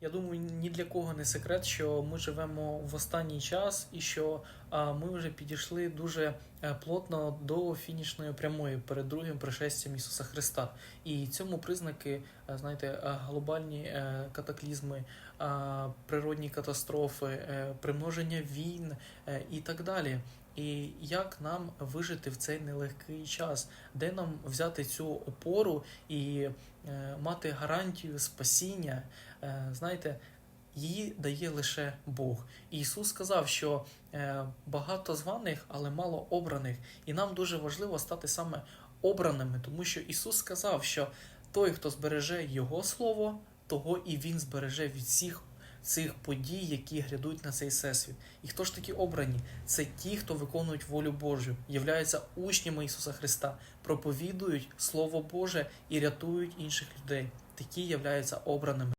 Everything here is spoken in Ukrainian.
Я думаю, ні для кого не секрет, що ми живемо в останній час і що ми вже підійшли дуже е, плотно до фінішної прямої перед другим пришестям Ісуса Христа. І цьому признаки, е, знаєте, е, глобальні катаклізми, природні катастрофи, примноження війн і так далі. І як нам вижити в цей нелегкий час, де нам взяти цю опору і е, мати гарантію спасіння? Е, знаєте, її дає лише Бог. Ісус сказав, що е, багато званих, але мало обраних. І нам дуже важливо стати саме обраними, тому що Ісус сказав, що той, хто збереже Його Слово, того і Він збереже від всіх цих подій, які грядуть на цей всесвіт. І хто ж такі обрані? Це ті, хто виконують волю Божу, являються учнями Ісуса Христа, проповідують Слово Боже і рятують інших людей. Такі являються обраними.